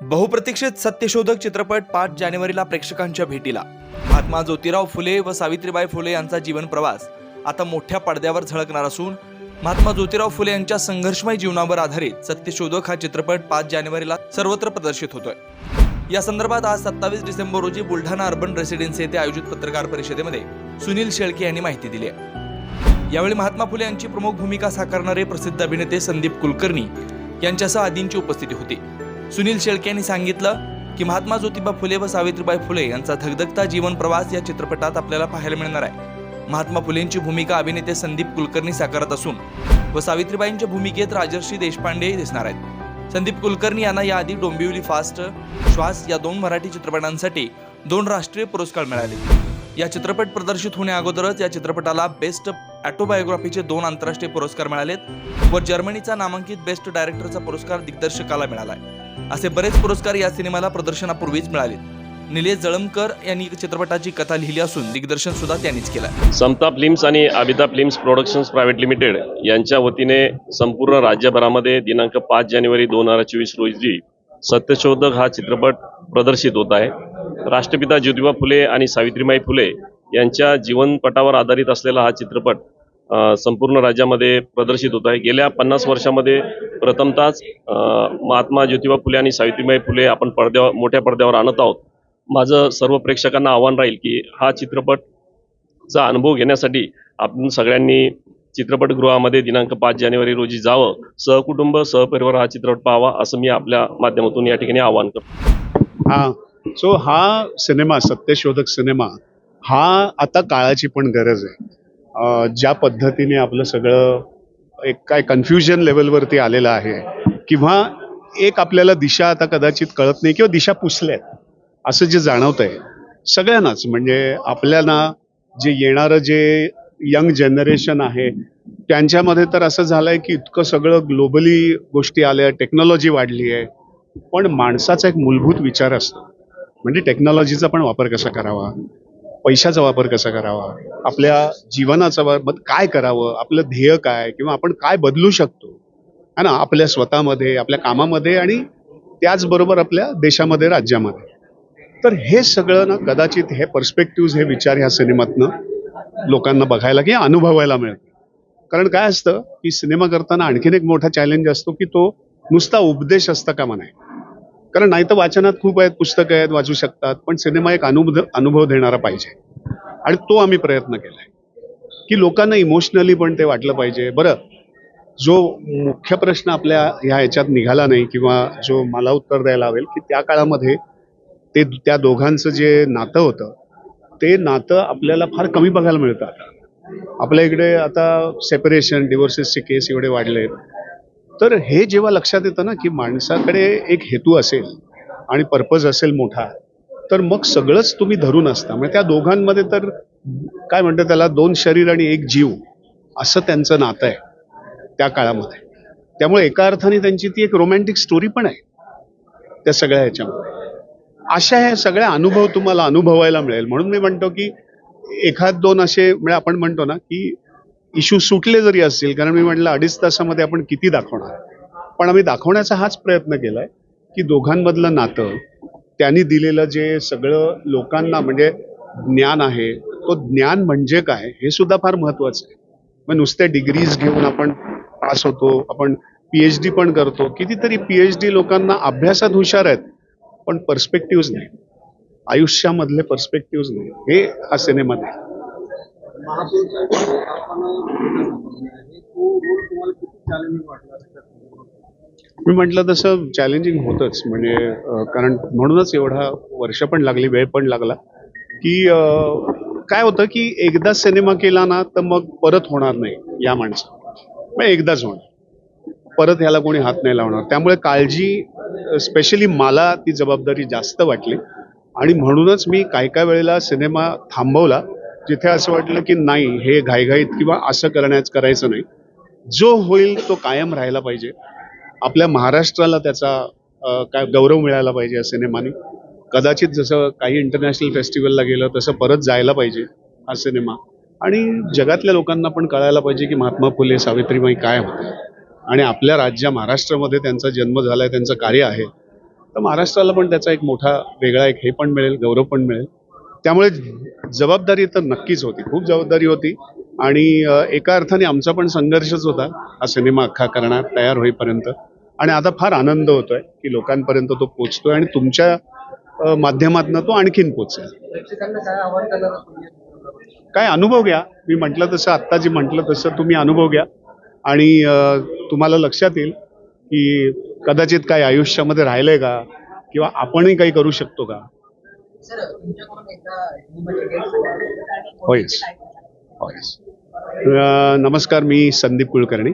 बहुप्रतीक्षित सत्यशोधक चित्रपट पाच जानेवारीला प्रेक्षकांच्या भेटीला. महात्मा ज्योतिराव फुले व सावित्रीबाई फुले यांचा जीवन प्रवास आता मोठ्या पडद्यावर झळकणार असून महात्मा ज्योतिराव फुले यांच्या संघर्षमय जीवनावर आधारित सत्यशोधक हा चित्रपट पाच जानेवारीला सर्वत्र प्रदर्शित होतोय. या संदर्भात आज सत्तावीस डिसेंबर रोजी बुलढाणा अर्बन रेसिडेन्सी येथे आयोजित पत्रकार परिषदेमध्ये सुनील शेळके यांनी माहिती दिली आहे. यावेळी महात्मा फुले यांची प्रमुख भूमिका साकारणारे प्रसिद्ध अभिनेते संदीप कुलकर्णी यांच्यासह आदींची उपस्थिती होती. सुनील शेळके यांनी सांगितलं की महात्मा ज्योतिबा फुले व सावित्रीबाई फुले यांचा धगधगता जीवन प्रवास या चित्रपटात आपल्याला पाहायला मिळणार आहे. महात्मा फुलेंची भूमिका अभिनेते संदीप कुलकर्णी साकारत असून व सावित्रीबाईंच्या भूमिकेत राजर्षी देशपांडे दिसणार आहेत. संदीप कुलकर्णी यांना याआधी डोंबिवली फास्ट श्वास या दोन मराठी चित्रपटांसाठी दोन राष्ट्रीय पुरस्कार मिळाले. या चित्रपट प्रदर्शित होण्या अगोदरच या चित्रपटाला बेस्ट ॲटोबायोग्राफीचे दोन आंतरराष्ट्रीय पुरस्कार मिळालेत व जर्मनीचा नामांकित बेस्ट डायरेक्टरचा पुरस्कार दिग्दर्शकाला मिळाला आहे असे बरेच पुरस्कार या सिनेमाला प्रदर्शनापूर्वीच मिळाले निलेश जळमकर यांनी चित्रपटाची कथा लिहिली असून दिग्दर्शन सुद्धा त्यांनीच केलं समता फिल्म्स आणि Abita films productions private limited यांच्या वतीने संपूर्ण राज्यभरामध्ये दिनांक पाच जानेवारी दोन हजार चोवीस रोजी सत्यशोधक हा चित्रपट प्रदर्शित होत आहे. राष्ट्रपिता ज्योतिबा फुले आणि सावित्रीबाई फुले यांच्या जीवनपटावर आधारित असलेला हा चित्रपट संपूर्ण राज्यामध्ये प्रदर्शित होत आहे. गेल्या पन्नास वर्षामध्ये प्रथमतःच महात्मा ज्योतिबा फुले आणि सावित्रीबाई फुले आपण पडद्यावर मोठ्या पडद्यावर आणत आहोत. माझं सर्व प्रेक्षकांना आव्हान राहील की हा चित्रपटचा अनुभव घेण्यासाठी आपण सगळ्यांनी चित्रपटगृहामध्ये दिनांक पाच जानेवारी रोजी जावं. सहकुटुंब सहपरिवार हा चित्रपट पाहावा असं मी आपल्या माध्यमातून या ठिकाणी आवाहन करतो. हा सो हा सिनेमा सत्यशोधक सिनेमा हा आता काळाची पण गरज आहे. ज्या पद्धतीने आपलं सगळं एक काय कन्फ्युजन लेवलवरती आलेलं आहे किंवा एक आपल्याला दिशा आता कदाचित कळत नाही किंवा दिशा पुसल्यात असं जे जाणवत आहे सगळ्यांनाच. म्हणजे आपल्याला जे येणारं जे यंग जनरेशन आहे त्यांच्यामध्ये तर असं झालंय की इतकं सगळं ग्लोबली गोष्टी आल्या टेक्नॉलॉजी वाढली आहे पण माणसाचा एक मूलभूत विचार असतो. म्हणजे टेक्नॉलॉजीचा पण वापर कसा करावा? पैशाचा वापर कसा करावा? आपल्या जीवनाचा वापर काय करावं? आपलं ध्येय काय? किंवा आपण काय बदलू शकतो? है ना? आपल्या स्वतःमध्ये आपल्या कामामध्ये आणि त्याचबरोबर आपल्या देशामध्ये राज्यामध्ये. तर हे सगळं ना कदाचित हे पर्स्पेक्टिव्ह हे विचार ह्या सिनेमातनं लोकांना बघायला किंवा अनुभवायला मिळतं कारण काय असतं की सिनेमा करताना आणखीन एक मोठा चॅलेंज असतो की तो नुसता उपदेश असता का म्हणाय? कारण नाही तर वाचनात खूप आहेत पुस्तकं आहेत वाचू शकतात पण सिनेमा एक अनुभव अनुभव देणारा पाहिजे. आणि तो आम्ही प्रयत्न केलाय. की लोकांना इमोशनली पण ते वाटलं पाहिजे. बरं जो मुख्य प्रश्न आपल्या ह्या ह्याच्यात निघाला नाही किंवा जो मला उत्तर द्यायला हवेल की त्या काळामध्ये ते त्या दोघांचं जे नातं होतं ते नातं आपल्याला फार कमी बघायला मिळतं आता. आपल्या इकडे आता सेपरेशन डिवोर्सेसचे केस एवढे वाढले तर हे जेव्हा लक्षात येतं ना की माणसाकडे एक हेतू असेल आणि पर्पज असेल मोठा तर मग सगळंच तुम्ही धरून असता. म्हणजे त्या दोघांमध्ये तर काय म्हणतात त्याला दोन शरीर आणि एक जीव असं त्यांचं नातं आहे त्या काळामध्ये. त्यामुळे एका अर्थाने त्यांची ती एक रोमॅन्टिक स्टोरी पण आहे त्या सगळ्या ह्याच्यामध्ये. अशा ह्या सगळ्या अनुभव तुम्हाला अनुभवायला मिळेल. म्हणून मी म्हणतो की एखाद दोन असे म्हणजे आपण म्हणतो ना की इश्यू सुटले जरी असतील कारण मी म्हटलं अडीच तासामध्ये आपण किती दाखवणार? पण आम्ही दाखवण्याचा हाच प्रयत्न केलाय की दोघांमधलं नातं त्यांनी दिलेलं जे सगळं लोकांना म्हणजे ज्ञान आहे तो ज्ञान म्हणजे काय हे सुद्धा फार महत्वाचं आहे. मग नुसत्या डिग्रीज घेऊन आपण पास होतो आपण पीएच डी पण करतो कितीतरी पीएच डी लोकांना अभ्यासात हुशार आहेत पण पर्स्पेक्टिव्ह नाही. आयुष्यामधले पर्स्पेक्टिव्ह नाही. हे हा सिनेमा नाही. मी म्हटलं तसं चॅलेंजिंग होतंच. म्हणजे कारण म्हणूनच एवढा वर्ष पण लागली वेळ पण लागला की काय होतं की एकदा सिनेमा केला ना तर मग परत होणार नाही या माणसाला मग एकदाच होणार. परत ह्याला कोणी हात नाही लावणार. त्यामुळे काळजी स्पेशली मला ती जबाबदारी जास्त वाटली. आणि म्हणूनच मी काही काय वेळेला सिनेमा थांबवला. जिथे असं वाटलं की नाही हे घाईघाईत किंवा असं करण्याच करायचं नाही. जो होईल तो कायम राहायला पाहिजे. आपल्या महाराष्ट्राला त्याचा काय गौरव मिळायला पाहिजे या सिनेमाने. कदाचित जसं काही इंटरनॅशनल फेस्टिवलला गेलं तसं परत जायला पाहिजे हा सिनेमा. आणि जगातल्या लोकांना पण कळायला पाहिजे की महात्मा फुले सावित्रीबाई काय होते. आणि आपल्या राज्या महाराष्ट्रामध्ये त्यांचा जन्म झालाय त्यांचं कार्य आहे. तर महाराष्ट्राला पण त्याचा एक मोठा वेगळा एक हे पण मिळेल गौरव पण मिळेल. त्यामुळे जबाबदारी तर नक्कीच होती खूप जबाबदारी होती. आणि एका अर्थाने आमचा पण संघर्षच होता हा सिनेमा अख्खा करणार तयार होईपर्यंत. आणि आता फार आनंद होतोय की लोकांपर्यंत तो पोचतोय आणि तुमच्या माध्यमातनं तो आणखीन पोचेल. काय अनुभव घ्या. मी म्हटलं तसं आत्ता जे म्हटलं तसं तुम्ही अनुभव घ्या. आणि तुम्हाला लक्षात येईल की कदाचित काय आयुष्यामध्ये राहिलंय का? किंवा आपणही काही करू शकतो का? होयच होयच हो, नमस्कार मी संदीप कुलकर्णी.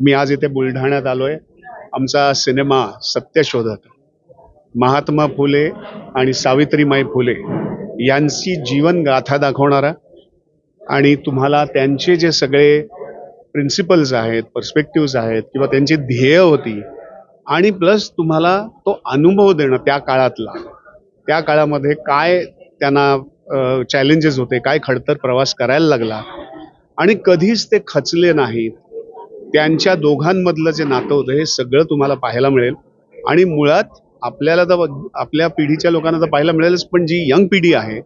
मी आज इथे बुलढाण्यात आलोय. आमचा सिनेमा सत्यशोधक महात्मा फुले आणि सावित्रीमाई फुले यांची जीवन गाथा दाखवणारा आणि तुम्हाला त्यांचे जे सगळे प्रिन्सिपल्स आहेत पर्स्पेक्टिव्ज आहेत किंवा त्यांची ध्येय होती आणि प्लस तुम्हाला तो अनुभव देणं त्या काळातला. त्या काळामध्ये काय त्यांना चॅलेंजेस होते काय खडतर प्रवास करायला लागला? आणि कधीच ते खचले नाहीत. त्यांच्या दोघांमधलं जे नातं होतं हे सगळं तुम्हाला पाहायला मिळेल. आणि मुळात आपल्याला तर आपल्या पिढीच्या लोकांना तर पाहायला मिळेलच पण जी यंग पिढी आहे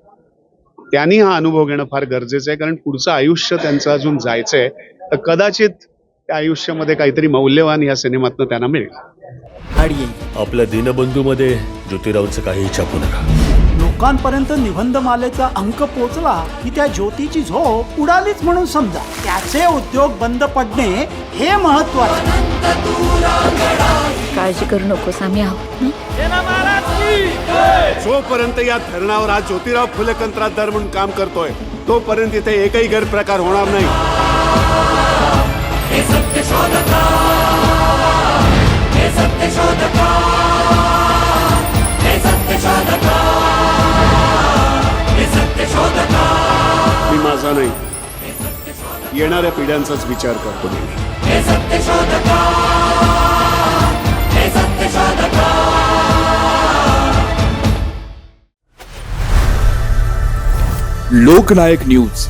त्यांनी हा अनुभव घेणं फार गरजेचं आहे. कारण पुढचं आयुष्य त्यांचं अजून जायचं आहे तर कदाचित त्या आयुष्यामध्ये काहीतरी मौल्यवान या सिनेमातनं त्यांना मिळेल. आपल्या दीनबंधूमध्ये ज्योतिरावचं काही छापू नका. लोकांपर्यंत निबंधमालेचा अंक पोचला की त्या ज्योतीची झोप उडालीच म्हणून समजा. त्याचे उद्योग बंद पडणे हे महत्त्वाचे काळजी करू नकोस आम्ही आहोत हं? जोपर्यंत या धरणावर आज ज्योतिराव फुले कंत्राटदार म्हणून काम करतोय तोपर्यंत इथे एकही गैरप्रकार होणार नाही. मी माझा नाही. येणाऱ्या पिढ्यांचाच विचार करतो नेहमी लोकनायक न्यूज.